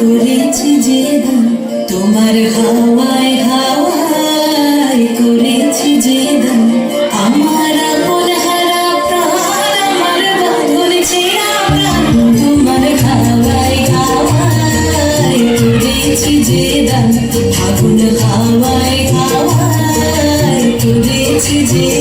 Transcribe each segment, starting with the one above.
করেছি যে দান তোমার হাওয়ায় হাওয়ায় করেছি যে দান। আমার আপন তোমার যে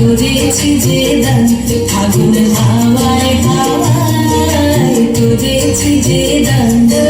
তুলেছি যে দান ফাগুন হাওয়ায় হাওয়ায় তুলেছি যে দান।